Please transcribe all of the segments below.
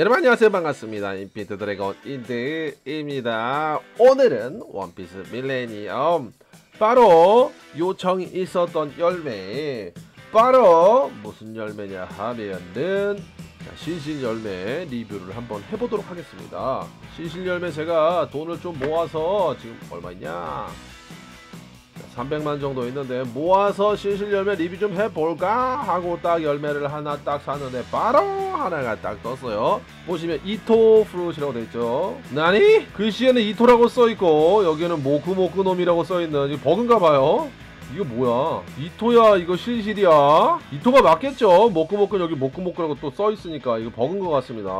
여러분 안녕하세요. 반갑습니다. 인피트 드래곤 인드입니다. 오늘은 원피스 밀레니엄. 바로 요청이 있었던 열매. 바로 무슨 열매냐 하면은 자, 신실 열매 리뷰를 한번 해보도록 하겠습니다. 신실 열매 제가 돈을 좀 모아서 지금 얼마 있냐 300만 정도 있는데 모아서 신실 열매 리뷰 좀 해볼까? 하고 딱 열매를 하나 딱 샀는데 바로 하나가 딱 떴어요. 보시면 이토 프루시라고 돼있죠. 나니? 글씨에는 이토라고 써있고 여기는 모크모크놈이라고 써있는 버그인가봐요 이거 뭐야? 이토야 이거 실실이야? 이토가 맞겠죠? 모크모크 여기 모크모크라고 또 써있으니까 이거 버그인 것 같습니다.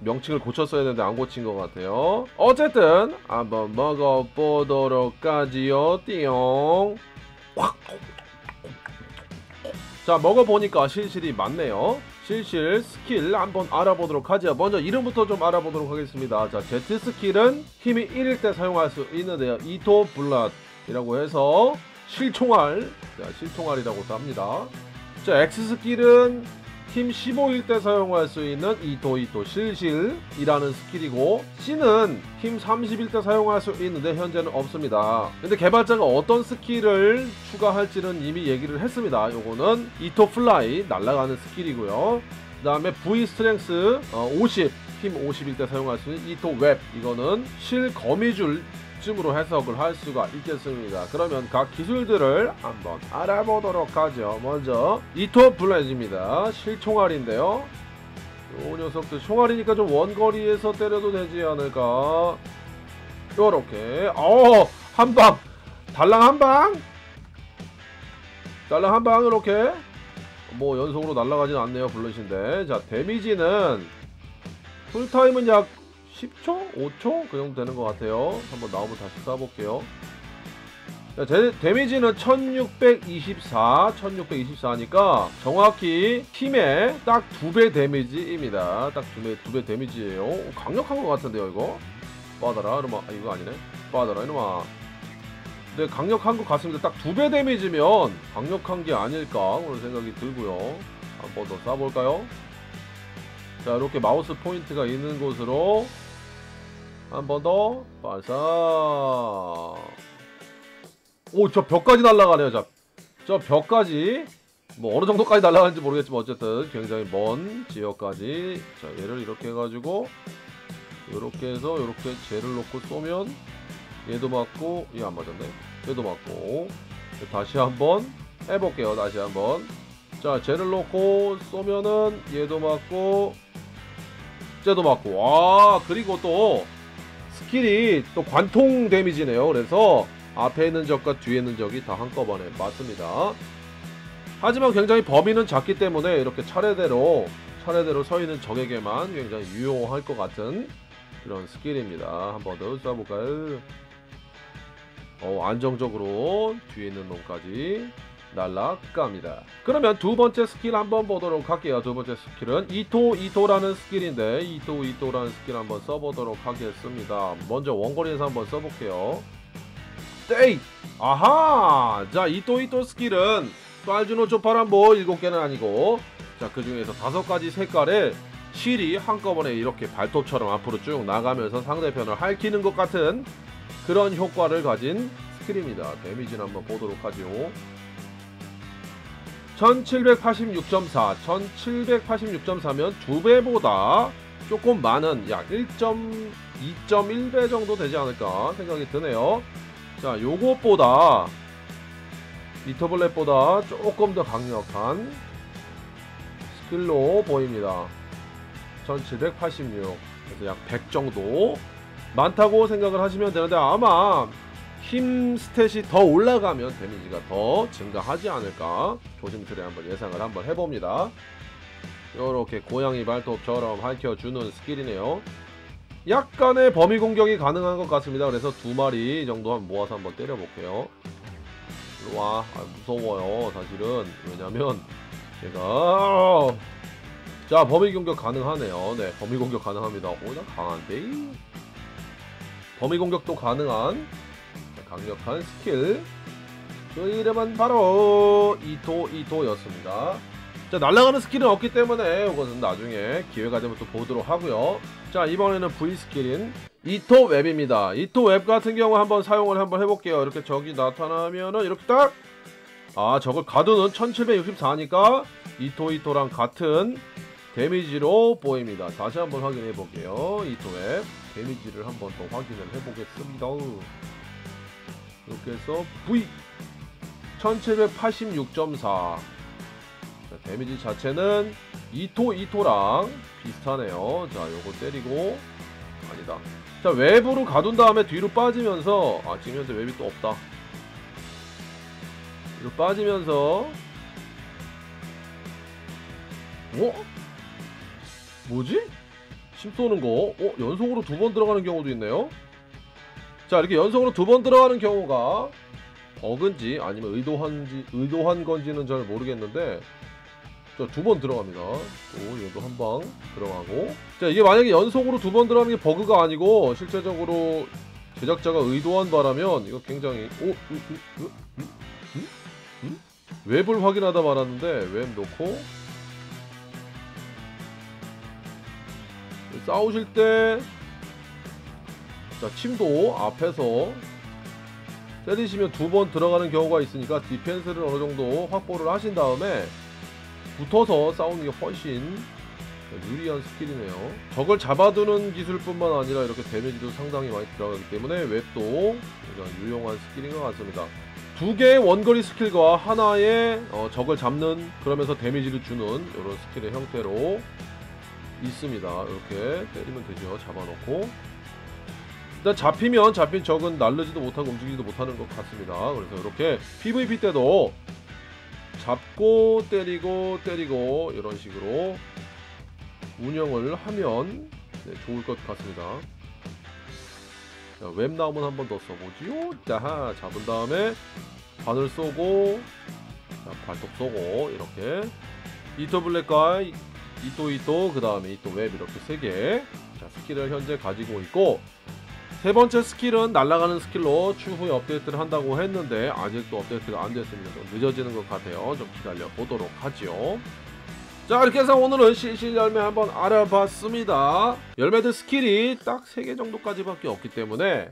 명칭을 고쳤어야 되는데 안 고친 것 같아요. 어쨌든 한번 먹어보도록 하지요 띠용. 자 먹어보니까 실실이 맞네요. 실실 스킬 한번 알아보도록 하죠. 먼저 이름부터 좀 알아보도록 하겠습니다. 자 Z 스킬은 힘이 1일 때 사용할 수 있는데요. 이토 블랏 이라고 해서 실총알. 자 실총알이라고도 합니다. 자 X 스킬은 힘 15일 때 사용할 수 있는 이토 이토 실실이라는 스킬이고 C는 힘 30일 때 사용할 수 있는데 현재는 없습니다. 근데 개발자가 어떤 스킬을 추가할지는 이미 얘기를 했습니다. 요거는 이토 플라이 날아가는 스킬이고요. 그 다음에 V 스트렝스 50힘 50일 때 사용할 수 있는 이토 웹. 이거는 실 거미줄 쯤으로 해석을 할 수가 있겠습니다. 그러면 각 기술들을 한번 알아보도록 하죠. 먼저 이토 블레즈입니다. 실총알인데요. 요 녀석들 총알이니까 좀 원거리에서 때려도 되지 않을까. 요렇게 어 한방 달랑 한방 달랑 한방 이렇게 뭐 연속으로 날아가진 않네요 블렛인데 자 데미지는 풀타임은 약 10초? 5초? 그 정도 되는 것 같아요. 한번 나오면 다시 쏴볼게요. 자, 데, 데미지는 1624, 1624니까 정확히 힘의 딱 두 배 데미지입니다. 딱 두 배, 두 배 데미지예요. 오, 강력한 것 같은데요, 이거? 빠더라, 이놈아. 아, 이거 아니네. 빠더라, 이놈아. 네, 강력한 것 같습니다. 딱 두 배 데미지면 강력한 게 아닐까 그런 생각이 들고요. 한 번 더 쏴볼까요? 자, 이렇게 마우스 포인트가 있는 곳으로 한 번 더. 발사. 오 저 벽까지 날아가네요 자, 저 벽까지 뭐 어느 정도까지 날아가는지 모르겠지만 어쨌든 굉장히 먼 지역까지. 자 얘를 이렇게 해가지고 이렇게 해서 이렇게 젤을 놓고 쏘면 얘도 맞고 얘 안 맞았네. 얘도 맞고. 다시 한번 해볼게요 다시 한번. 자 젤을 놓고 쏘면은 얘도 맞고 쟤도 맞고. 와 그리고 또 스킬이 또 관통 데미지네요. 그래서 앞에 있는 적과 뒤에 있는 적이 다 한꺼번에 맞습니다. 하지만 굉장히 범위는 작기 때문에 이렇게 차례대로 차례대로 서 있는 적에게만 굉장히 유용할 것 같은 그런 스킬입니다. 한 번 더 쏴볼까요? 어, 안정적으로 뒤에 있는 놈까지 날라갑니다. 그러면 두 번째 스킬 한번 보도록 할게요. 두 번째 스킬은 이토 이토라는 스킬인데 이토 이토라는 스킬 한번 써보도록 하겠습니다. 먼저 원거리에서 한번 써볼게요. 떼이! 아하! 자 이토 이토 스킬은 빨주노 초파란 뭐 7개는 아니고 자 그 중에서 다섯 가지 색깔의 실이 한꺼번에 이렇게 발톱처럼 앞으로 쭉 나가면서 상대편을 핥히는 것 같은 그런 효과를 가진 스킬입니다. 데미지는 한번 보도록 하죠. 1786.4 1786.4면 두배보다 조금 많은 약 1.2.1배 정도 되지 않을까 생각이 드네요. 자 요것보다 리터블렛보다 조금 더 강력한 스킬로 보입니다. 1786 그래서 약 100 정도 많다고 생각을 하시면 되는데 아마 힘 스탯이 더 올라가면 데미지가 더 증가하지 않을까? 조심스레 한번 예상을 한번 해봅니다. 이렇게 고양이 발톱처럼 핥혀주는 스킬이네요. 약간의 범위 공격이 가능한 것 같습니다. 그래서 두 마리 정도 한 모아서 한번 때려볼게요. 와. 아, 무서워요 사실은. 왜냐면 제가 자 범위 공격 가능하네요. 네 범위 공격 가능합니다. 오나 강한데? 범위 공격도 가능한 강력한 스킬. 그 이름은 바로 이토 이토였습니다. 자 날아가는 스킬은 없기 때문에 이것은 나중에 기회가 되면 또 보도록 하고요. 자 이번에는 V 스킬인 이토 웹입니다. 이토 웹 같은 경우 한번 사용을 한번 해볼게요. 이렇게 적이 나타나면은 이렇게 딱! 아 저걸 가드는 1764니까 이토 이토랑 같은 데미지로 보입니다. 다시 한번 확인해 볼게요. 이토 웹 데미지를 한번 더 확인을 해보겠습니다 이렇게 해서 V 1786.4 자, 데미지 자체는 이토 이토랑 비슷하네요. 자, 요거 때리고 아니다. 자, 외부로 가둔 다음에 뒤로 빠지면서 아, 지금 현재 웹이 또 없다. 뒤로 빠지면서 어? 뭐지? 심 쏘는 거? 어? 연속으로 두 번 들어가는 경우도 있네요. 자, 이렇게 연속으로 두 번 들어가는 경우가 버그인지 아니면 의도한지 의도한 건지는 잘 모르겠는데 두 번 들어갑니다. 또 얘도 한 방 들어가고 자 이게 만약에 연속으로 두 번 들어가는 게 버그가 아니고 실제적으로 제작자가 의도한 바라면 이거 굉장히 오 으, 으, 으, 으, 으, 으? 웹을 확인하다 말았는데 웹 놓고 싸우실 때 자, 침도 앞에서 때리시면 두 번 들어가는 경우가 있으니까 디펜스를 어느 정도 확보를 하신 다음에 붙어서 싸우는 게 훨씬 유리한 스킬이네요. 적을 잡아두는 기술뿐만 아니라 이렇게 데미지도 상당히 많이 들어가기 때문에 웹도 유용한 스킬인 것 같습니다. 두 개의 원거리 스킬과 하나의 어, 적을 잡는 그러면서 데미지를 주는 이런 스킬의 형태로 있습니다. 이렇게 때리면 되죠. 잡아놓고 일단 잡히면 잡힌 적은 날르지도 못하고 움직이지도 못하는 것 같습니다. 그래서 이렇게 PVP 때도 잡고 때리고 때리고 이런 식으로 운영을 하면 네, 좋을 것 같습니다. 자, 웹 나오면 한 번 더 써보지요. 자, 잡은 다음에 바늘 쏘고 자, 발톱 쏘고 이렇게 이토 블랙과 이토 이토 그 다음에 이토 웹 이렇게 세 개. 자 스킬을 현재 가지고 있고 세 번째 스킬은 날아가는 스킬로 추후에 업데이트를 한다고 했는데 아직도 업데이트가 안 됐습니다. 좀 늦어지는 것 같아요. 좀 기다려 보도록 하죠. 자 이렇게 해서 오늘은 실실 열매 한번 알아봤습니다. 열매들 스킬이 딱 3개 정도까지밖에 없기 때문에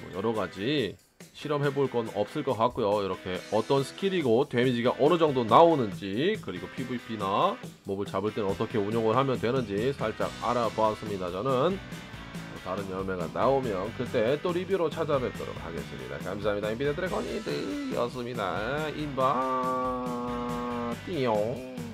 뭐 여러가지 실험해볼 건 없을 것 같고요. 이렇게 어떤 스킬이고 데미지가 어느 정도 나오는지 그리고 PVP나 몹을 잡을 때는 어떻게 운용을 하면 되는지 살짝 알아봤습니다. 저는 다른 열매가 나오면 그때 또 리뷰로 찾아뵙도록 하겠습니다. 감사합니다. 인비드 드래곤이드였습니다. 인바 띠용